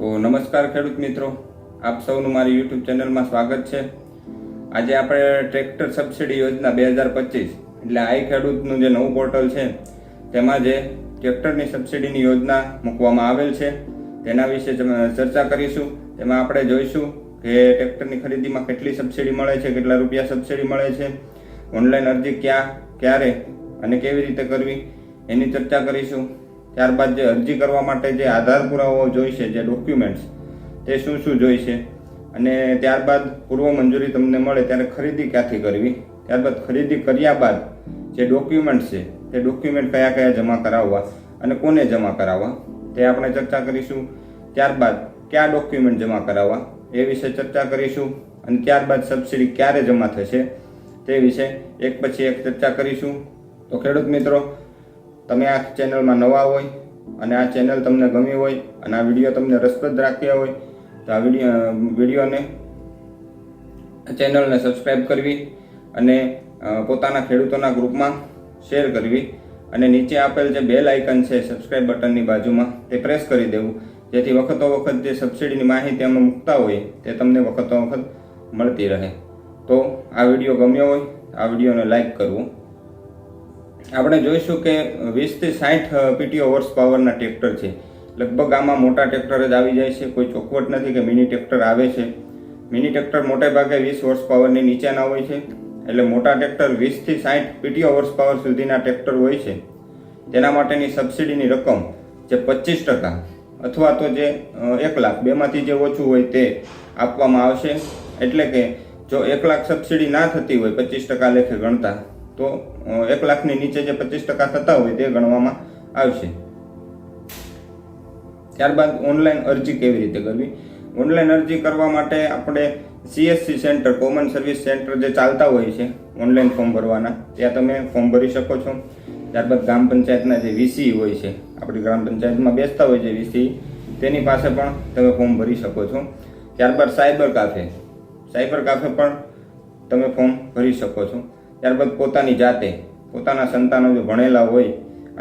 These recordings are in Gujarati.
તો નમસ્કાર ખેડૂત મિત્રો. આપ સૌનું મારી યુટ્યુબ ચેનલમાં સ્વાગત છે. આજે આપણે ટ્રેક્ટર સબસિડી યોજના બે હજાર પચીસ, એટલે આઈ ખેડૂતનું જે નવું પોર્ટલ છે, તેમાં જે ટ્રેક્ટરની સબસિડીની યોજના મૂકવામાં આવેલ છે, તેના વિશે ચર્ચા કરીશું. તેમાં આપણે જોઈશું કે ટ્રેક્ટરની ખરીદીમાં કેટલી સબસિડી મળે છે, કેટલા રૂપિયા સબસિડી મળે છે, ઓનલાઈન અરજી ક્યાં, ક્યારે અને કેવી રીતે કરવી, એની ચર્ચા કરીશું. ત્યારબાદ જે અરજી કરવા માટે જે આધાર પુરાવો જોઈશે જે ડોક્યુમેન્ટ્સ તે શું શું જોઈશે અને ત્યારબાદ પૂર્વ મંજૂરી તમને મળે ત્યારે ખરીદી ક્યાંથી કરવી? ત્યારબાદ ખરીદી કર્યા બાદ જે ડોક્યુમેન્ટ છે, તે ડોક્યુમેન્ટ કયા કયા જમા કરાવવા અને કોને જમા કરાવવા, તે આપણે ચર્ચા કરીશું. ત્યારબાદ કયા ડોક્યુમેન્ટ જમા કરાવવા, એ વિશે ચર્ચા કરીશું અને ત્યારબાદ સબસિડી ક્યારે જમા થશે, તે વિશે એક પછી એક ચર્ચા કરીશું. તો ખેડૂત મિત્રો તમે આ ચેનલમાં નવા હોય અને આ ચેનલ તમને ગમી હોય અને આ વીડિયો તમને રસપ્રદ રાખ્યા હોય, તો આ વીડિયો વિડીયોને, ચેનલને સબસ્ક્રાઈબ કરવી અને પોતાના ખેડૂતોના ગ્રુપમાં શેર કરવી અને નીચે આપેલ જે બેલ આઇકન છે સબસ્ક્રાઈબ બટનની બાજુમાં, તે પ્રેસ કરી દેવું. જેથી વખતો વખત જે સબસિડીની માહિતી અમે મૂકતા હોય, તે તમને વખતો વખત મળતી રહે. તો આ વીડિયો ગમ્યો હોય, આ વિડીયોને લાઈક કરવું. આપણે જોઈશું કે વીસથી સાઠ પીટીઓ હોર્સ પાવરના ટ્રેક્ટર છે. લગભગ આમાં મોટા ટ્રેક્ટર જ આવી જાય છે. કોઈ ચોખવટ નથી કે મિની ટ્રેક્ટર આવે છે. મિની ટ્રેક્ટર મોટે ભાગે વીસ હોર્સ પાવરની નીચેના હોય છે. એટલે મોટા ટ્રેક્ટર વીસથી સાઠ, પીટીઓ હોર્સ પાવર સુધીના ટ્રેક્ટર હોય છે. તેના માટેની સબસિડીની રકમ જે પચીસ ટકા અથવા તો જે એક લાખ, બેમાંથી જે ઓછું હોય તે આપવામાં આવશે. એટલે કે જો એક લાખ સબસિડી ના થતી હોય, પચીસ ટકા લેખે ગણતા તો એક લાખની નીચે જે પચીસ ટકા થતા હોય તે ગણવામાં આવશે. ત્યારબાદ ઓનલાઈન અરજી કેવી રીતે કરવી? ઓનલાઈન અરજી કરવા માટે આપણે CSC centre, common service centre જે ચાલતા હોય છે, ઓનલાઈન ફોર્મ ભરવાના, ત્યાં તમે ફોર્મ ભરી શકો છો. ત્યારબાદ ગ્રામ પંચાયતના જે વીસી હોય છે, આપણી ગ્રામ પંચાયતમાં બેસતા હોય છે વીસી તેની પાસે પણ તમે ફોર્મ ભરી શકો છો. ત્યારબાદ સાયબર કાફે સાયબર કાફે પણ તમે ફોર્મ ભરી શકો છો. ત્યારબાદ પોતાની જાતે, પોતાના સંતાનો જો ભણેલા હોય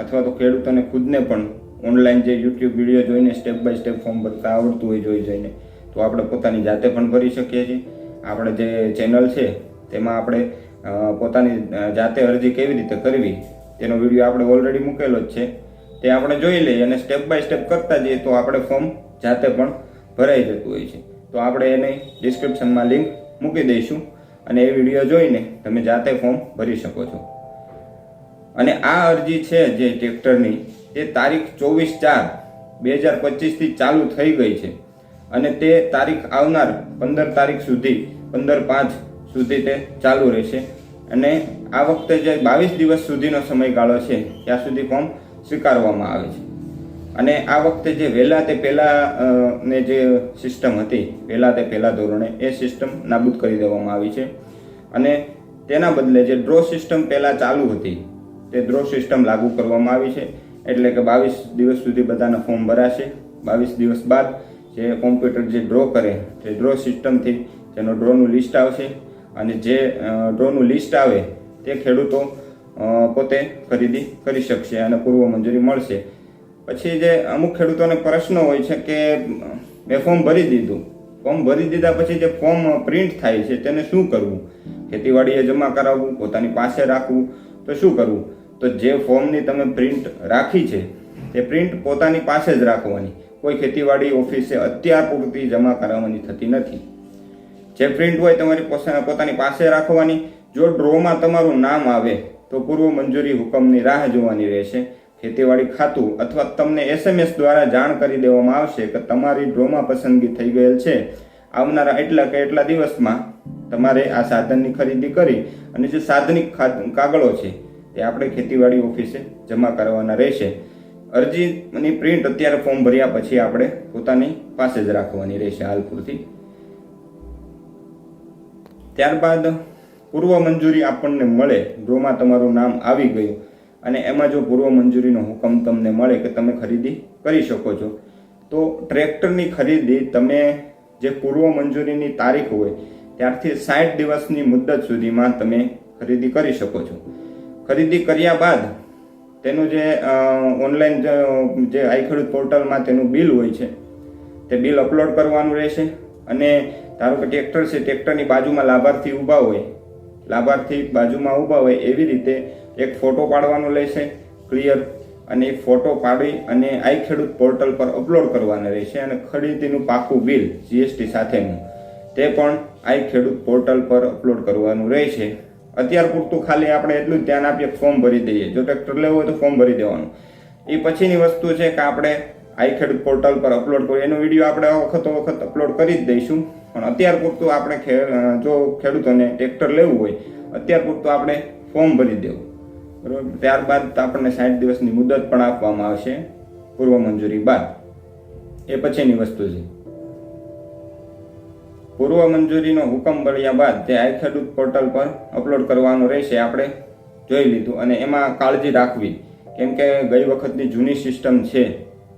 અથવા તો ખેડૂતોને ખુદને પણ ઓનલાઈન જે યુટ્યુબ વીડિયો જોઈને સ્ટેપ બાય સ્ટેપ ફોર્મ ભરતા આવડતું હોય જોઈ જોઈને, તો આપણે પોતાની જાતે પણ ભરી શકીએ છીએ. આપણે જે ચેનલ છે, તેમાં આપણે પોતાની જાતે અરજી કેવી રીતે કરવી, તેનો વીડિયો આપણે ઓલરેડી મૂકેલો જ છે. તે આપણે જોઈ લઈએ અને સ્ટેપ બાય સ્ટેપ કરતા જઈએ તો આપણે ફોર્મ જાતે પણ ભરાઈ જતું હોય છે. તો આપણે એને ડિસ્ક્રિપ્શનમાં લિંક મૂકી દઈશું. અને એ વીડિયો જોઈને તમે જાતે ફોર્મ ભરી શકો છો. અને આ અરજી છે જે ટ્રેક્ટરની તે તારીખ ચોવીસ ચાર બે હજાર પચીસથી ચાલુ થઈ ગઈ છે. અને તે તારીખ આવનાર પંદર તારીખ સુધી, પંદર પાંચ સુધી તે ચાલુ રહેશે. અને આ વખતે જે બાવીસ દિવસ સુધીનો સમયગાળો છે, ત્યાં સુધી ફોર્મ સ્વીકારવામાં આવે છે. અને આ વખતે જે વહેલા તે પહેલા ને જે સિસ્ટમ હતી, વહેલા તે પહેલા ધોરણે એ સિસ્ટમ નાબૂદ કરી દેવામાં આવી છે. અને તેના બદલે જે ડ્રો સિસ્ટમ પહેલા ચાલુ હતી, તે ડ્રો સિસ્ટમ લાગુ કરવામાં આવી છે. એટલે કે બાવીસ દિવસ સુધી બધાના ફોર્મ ભરાશે. બાવીસ દિવસ બાદ જે કોમ્પ્યુટર જે ડ્રો કરે, તે ડ્રો સિસ્ટમથી તેનો ડ્રોનું લિસ્ટ આવશે. અને જે ડ્રોનું લિસ્ટ આવે, તે ખેડૂતો પોતે ખરીદી કરી શકશે અને પૂર્વ મંજૂરી મળશે. પછી જે અમુક ખેડૂતોને પ્રશ્ન હોય છે કે મેં ફોર્મ ભરી દીધું. ફોર્મ ભરી દીધા પછી જે ફોર્મ પ્રિન્ટ થાય છે તેને શું કરવું? ખેતીવાડીએ જમા કરાવવું, પોતાની પાસે રાખવું, તો શું કરવું? તો જે ફોર્મની તમે પ્રિન્ટ રાખી છે, તે પ્રિન્ટ પોતાની પાસે જ રાખવાની. કોઈ ખેતીવાડી ઓફિસે અત્યાર પૂરતી જમા કરાવવાની થતી નથી. જે પ્રિન્ટ હોય તમારી પોતાની પાસે રાખવાની. જો ડ્રોમાં તમારું નામ આવે, તો પૂર્વ મંજૂરી હુકમની રાહ જોવાની રહેશે. ખેતીવાડી ખાતું અથવા તમને એસએમએસ દ્વારા જાણ કરી દેવામાં આવશે કે તમારી ડ્રોમાં પસંદગી થઈ ગયેલ છે. આવનારા એટલા કે એટલા દિવસમાં તમારે આ સાધનની ખરીદી કરી અને જે સાધનિક કાગળો છે તે આપણે ખેતીવાડી ઓફિસે જમા કરવાના રહેશે. અરજીની પ્રિન્ટ અત્યારે ફોર્મ ભર્યા પછી આપણે પોતાની પાસે જ રાખવાની રહેશે હાલ પૂરતી. ત્યારબાદ પૂર્વ મંજૂરી આપણને મળે. ડ્રોમાં તમારું નામ આવી ગયું. અને એમાં જો પૂર્વ મંજૂરીનો હુકમ તમને મળે કે તમે ખરીદી કરી શકો છો, તો ટ્રેક્ટરની ખરીદી તમે જે પૂર્વ મંજૂરીની તારીખ હોય, ત્યારથી સાઠ દિવસની મુદત સુધીમાં તમે ખરીદી કરી શકો છો. ખરીદી કર્યા બાદ તેનું જે ઓનલાઈન જે આઈ પોર્ટલમાં તેનું બિલ હોય છે, તે બિલ અપલોડ કરવાનું રહેશે અને ધારો કે ટ્રેક્ટર છે, ટ્રેક્ટરની બાજુમાં લાભાર્થી ઊભા હોય, લાભાર્થી બાજુમાં ઊભા હોય એવી રીતે એક ફોટો પાડવાનો રહેશે ક્લિયર અને એ ફોટો પાડી અને આઈ ખેડૂત પોર્ટલ પર અપલોડ કરવાના રહેશે અને ખરીદીનું પાકું બિલ જીએસટી સાથેનું. તે પણ આઈ ખેડૂત પોર્ટલ પર અપલોડ કરવાનું રહેશે. અત્યાર પૂરતું ખાલી આપણે એટલું જ ધ્યાન આપીએ ફોર્મ ભરી દઈએ. જો ટ્રેક્ટર લેવું હોય તો ફોર્મ ભરી દેવાનું. એ પછીની વસ્તુ છે કે આપણે આઈ ખેડૂત પોર્ટલ પર અપલોડ કરીએ. એનો વીડિયો આપણે વખતો વખત અપલોડ કરી જ દઈશું. પણ અત્યાર પૂરતું આપણે જો ખેડૂતોને ટ્રેક્ટર લેવું હોય, અત્યાર પૂરતું આપણે ફોર્મ ભરી દેવું. બરોબર? ત્યારબાદ આપણને સાઠ દિવસની મુદત પણ આપવામાં આવશે પૂર્વ મંજૂરી બાદ. એ પછીની વસ્તુ છે. પૂર્વ મંજૂરીનો હુકમ મળ્યા બાદ તે આઈ પોર્ટલ પર અપલોડ કરવાનું રહેશે, આપણે જોઈ લીધું. અને એમાં કાળજી રાખવી, કેમ કે ગઈ વખતની જૂની સિસ્ટમ છે.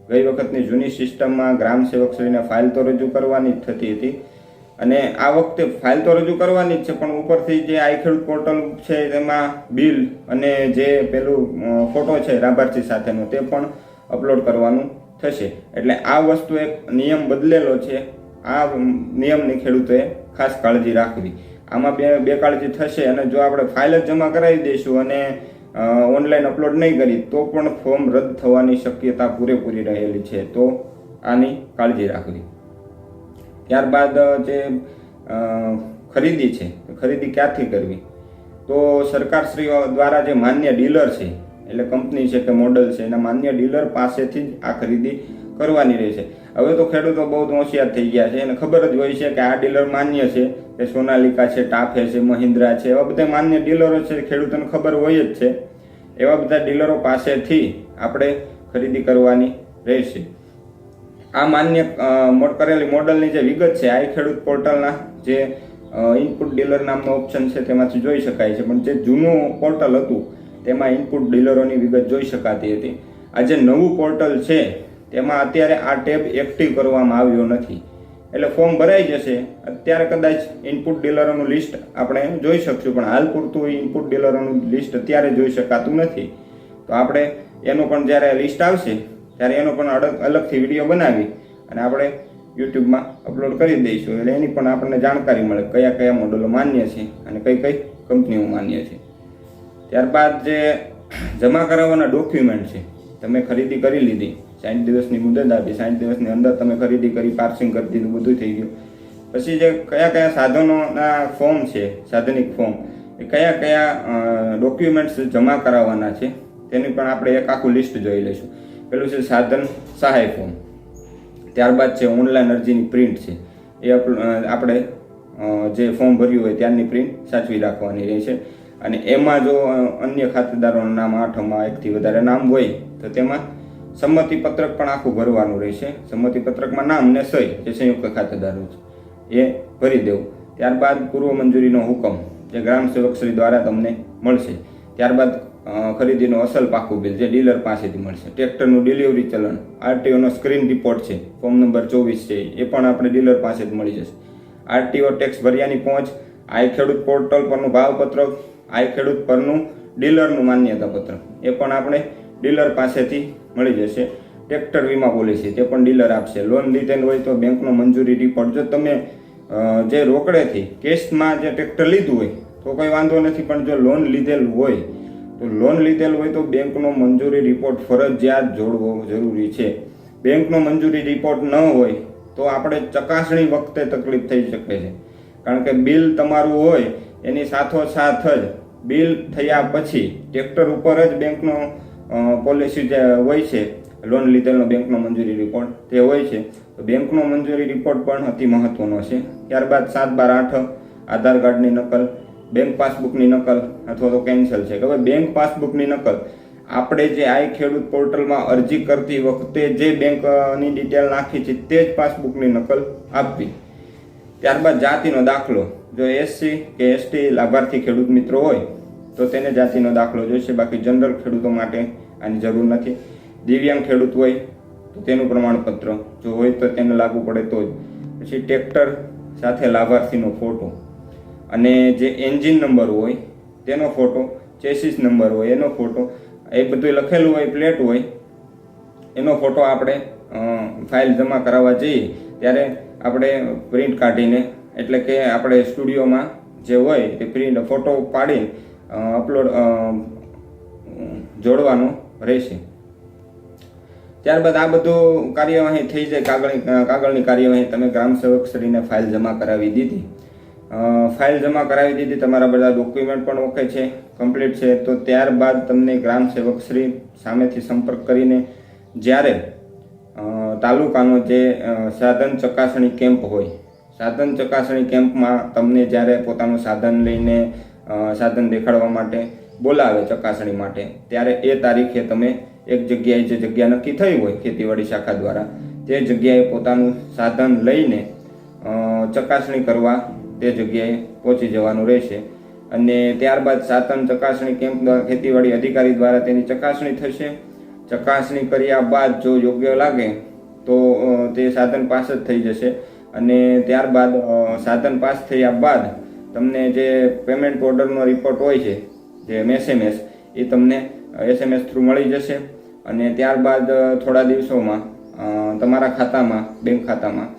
ગઈ વખતની જૂની સિસ્ટમમાં ગ્રામ સેવકશ્રીને ફાઇલ તો રજૂ કરવાની જ થતી હતી. અને આ વખતે ફાઇલ તો રજૂ કરવાની જ છે, પણ ઉપરથી જે આઈ ખેડૂત પોર્ટલ છે તેમાં બિલ અને જે પેલું ફોટો છે લાભાર્થી સાથેનો, તે પણ અપલોડ કરવાનું થશે. એટલે આ વસ્તુ એક નિયમ બદલેલો છે. આ નિયમની ખેડૂતોએ ખાસ કાળજી રાખવી. આમાં બે બે કાળજી થશે અને જો આપણે ફાઇલ જ જમા કરાવી દઈશું અને ઓનલાઈન અપલોડ નહીં કરી, તો પણ ફોર્મ રદ થવાની શક્યતા પૂરેપૂરી રહેલી છે. તો આની કાળજી રાખવી. ત્યારબાદ જે ખરીદી છે ખરીદી ક્યાંથી કરવી? તો સરકારશ્રી દ્વારા જે માન્ય ડીલર છે, એટલે કંપની છે કે મોડલ છે, એના માન્ય ડીલર પાસેથી જ આ ખરીદી કરવાની રહેશે. હવે તો ખેડૂતો બહુ હોશિયાર થઈ ગયા છે, એને ખબર જ હોય છે કે આ ડીલર માન્ય છે, કે સોનાલિકા છે, ટાફે છે, મહિન્દ્રા છે, એવા બધા માન્ય ડીલરો છે, ખેડૂતોને ખબર હોય જ છે. એવા બધા ડીલરો પાસેથી આપણે ખરીદી કરવાની રહેશે. આ માન્ય કરેલી મોડલની જે વિગત છે આ ખેડૂત પોર્ટલના જે ઇનપુટ ડીલર નામનો ઓપ્શન છે, તેમાંથી જોઈ શકાય છે. પણ જે જૂનું પોર્ટલ હતું, તેમાં ઇનપુટ ડીલરોની વિગત જોઈ શકાતી હતી. આ જે નવું પોર્ટલ છે, તેમાં અત્યારે આ ટેબ એક્ટિવ કરવામાં આવ્યો નથી. એટલે ફોર્મ ભરાઈ જશે. અત્યારે કદાચ ઇનપુટ ડીલરોનું લિસ્ટ આપણે જોઈ શકશું, પણ હાલ પૂરતું ઇનપુટ ડીલરોનું લિસ્ટ અત્યારે જોઈ શકાતું નથી. તો આપણે એનું પણ જ્યારે લિસ્ટ આવશે ત્યારે એનો પણ અલગ અલગથી વીડિયો બનાવી અને આપણે યુટ્યુબમાં અપલોડ કરી દઈશું. એટલે એની પણ આપણને જાણકારી મળે કયા કયા મોડલો માન્ય છે અને કઈ કઈ કંપનીઓ માન્ય છે. ત્યારબાદ જે જમા કરાવવાના ડોક્યુમેન્ટ છે, તમે ખરીદી કરી લીધી. સાઠ દિવસની મુદત આપી. સાઠ દિવસની અંદર તમે ખરીદી કરી પાર્સિંગ કરી દીધું, બધું થઈ ગયું. પછી જે કયા કયા સાધનોના ફોર્મ છે, સાધનિક ફોર્મ એ કયા કયા ડોક્યુમેન્ટ્સ જમા કરાવવાના છે, તેની પણ આપણે એક આખું લિસ્ટ જોઈ લઈશું. પેલું છે સાધન સહાય ફોર્મ ત્યારબાદ છે ઓનલાઈન અરજીની પ્રિન્ટ છે. એ આપણે જે ફોર્મ ભર્યું હોય ત્યારની પ્રિન્ટ સાચવી રાખવાની રહેશે અને એમાં જો અન્ય ખાતેદારોનું નામ આઠમાં એકથી વધારે નામ હોય, તો તેમાં સંમતિપત્રક પણ આખું ભરવાનું રહેશે સંમતિપત્રકમાં નામ ને સહી, જે સંયુક્ત ખાતેદારો છે, એ ભરી દેવું. ત્યારબાદ પૂર્વ મંજૂરીનો હુકમ, જે ગ્રામ સેવક શ્રી દ્વારા તમને મળશે. ત્યારબાદ ખરીદીનો અસલ પાકું બિલ જે ડીલર પાસેથી મળશે. ટ્રેક્ટરનું ડિલિવરી ચલણ. આરટીઓનો સ્ક્રીન રિપોર્ટ છે. ફોર્મ નંબર ચોવીસ છે. એ પણ આપણે ડીલર પાસેથી મળી જશે. આરટીઓ ટેક્સ ભર્યાની પહોંચ, આઈ ખેડૂત પોર્ટલ પરનું ભાવપત્રક આઈ ખેડૂત પરનું ડીલરનું માન્યતા પત્ર એ પણ આપણે ડીલર પાસેથી મળી જશે. ટ્રેક્ટર વીમા પોલિસી તે પણ ડીલર આપશે. લોન લીધેલ હોય તો બેંકનો મંજૂરી રિપોર્ટ જો તમે જે રોકડેથી કેશમાં જે ટ્રેક્ટર લીધું હોય, તો કોઈ વાંધો નથી. પણ જો લોન લીધેલ હોય લોન લીધેલ હોય તો બેંકનો મંજૂરી રિપોર્ટ ફરજિયાત જોડવો જરૂરી છે. બેંકનો મંજૂરી રિપોર્ટ ન હોય તો આપણે ચકાસણી વખતે તકલીફ થઈ શકે છે. કારણ કે બિલ તમારું હોય, એની સાથોસાથ જ બિલ થયા પછી ટ્રેક્ટર ઉપર જ બેંકનો પોલિસી જે હોય છે, લોન લીધેલનો બેંકનો મંજૂરી રિપોર્ટ તે હોય છે, તો બેંકનો મંજૂરી રિપોર્ટ પણ અતિ મહત્વનો છે. ત્યારબાદ સાત બાર આઠ આધાર કાર્ડની નકલ બેંક પાસબુકની નકલ અથવા તો કેન્સલ છે. કે ભાઈ બેંક પાસબુકની નકલ. આપણે જે આઈ ખેડૂત પોર્ટલમાં અરજી કરતી વખતે જે બેંકની ડિટેલ નાખી છે તે જ પાસબુકની નકલ આપવી. ત્યારબાદ જાતિનો દાખલો. જો એસસી કે એસટી લાભાર્થી ખેડૂત મિત્રો હોય, તો તેને જાતિનો દાખલો જોઈશે. બાકી જનરલ ખેડૂતો માટે આની જરૂર નથી. દિવ્યાંગ ખેડૂત હોય, તો તેનું પ્રમાણપત્ર. જો હોય તો તેને લાગુ પડે તો જ. પછી ટ્રેક્ટર સાથે લાભાર્થીનો ફોટો. અને જે એન્જિન નંબર હોય, તેનો ફોટો ચેસિસ નંબર હોય, એનો ફોટો એ બધું લખેલું હોય પ્લેટ હોય, એનો ફોટો આપણે ફાઇલ જમા કરાવવા જઈએ, ત્યારે આપણે પ્રિન્ટ કાઢીને, એટલે કે આપણે સ્ટુડિયોમાં જે હોય તે પ્રિન્ટ ફોટો પાડી અપલોડ જોડવાનો રહેશે. ત્યારબાદ આ બધું કાર્યવાહી થઈ જાય કાગળની કાગળની કાર્યવાહી તમે ગ્રામ સેવક શ્રીને ફાઇલ જમા કરાવી દીધી. ફાઇલ જમા કરાવી દીધી. તમારા બધા ડોક્યુમેન્ટ પણ ઓકે છે કમ્પ્લીટ છે. તો ત્યારબાદ તમને ગ્રામ સેવકશ્રી સામેથી સંપર્ક કરીને જ્યારે તાલુકાનો જે સાધન ચકાસણી કેમ્પ હોય, સાધન ચકાસણી કેમ્પમાં તમને જ્યારે પોતાનું સાધન લઈને સાધન દેખાડવા માટે બોલાવે ચકાસણી માટે, ત્યારે એ તારીખે તમે એક જગ્યાએ જે જગ્યા નક્કી થઈ હોય, ખેતીવાડી શાખા દ્વારા, તે જગ્યાએ પોતાનું સાધન લઈને ચકાસણી કરવા તે જગ્યાએ પહોંચી જવાનું રહેશે. અને ત્યારબાદ સાધન ચકાસણી કેમ્પ દ્વારા ખેતીવાડી અધિકારી દ્વારા તેની ચકાસણી થશે. ચકાસણી કર્યા બાદ જો યોગ્ય લાગે તો તે સાધન પાસ જ થઈ જશે. અને ત્યારબાદ સાધન પાસ થયા બાદ તમને જે પેમેન્ટ ઓર્ડરનો રિપોર્ટ હોય છે, જે એસએમએસ એ તમને એસએમએસ થ્રુ મળી જશે. અને ત્યારબાદ થોડા દિવસોમાં તમારા ખાતામાં, બેંક ખાતામાં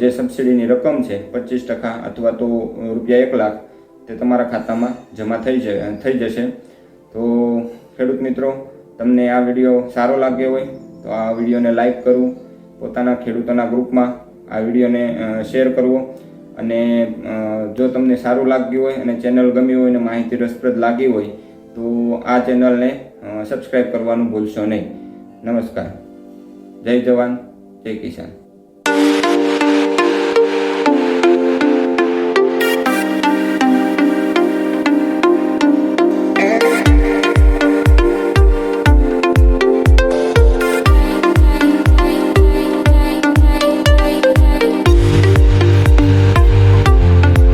જે સબસિડીની રકમ છે, પચીસ ટકા અથવા તો રૂપિયા એક લાખ, તે તમારા ખાતામાં જમા થઈ જાય થઈ જશે. તો, ખેડૂત મિત્રો, તમને આ વીડિયો સારો લાગ્યો હોય, તો આ વિડીયોને લાઈક કરવું, પોતાના ખેડૂતોના ગ્રુપમાં આ વિડીયોને શેર કરવો. અને જો તમને સારું લાગ્યું હોય અને ચેનલ ગમી હોય અને માહિતી રસપ્રદ લાગી હોય, તો આ ચેનલને સબસ્ક્રાઈબ કરવાનું ભૂલશો નહીં. નમસ્કાર. જય જવાન, જય કિસાન.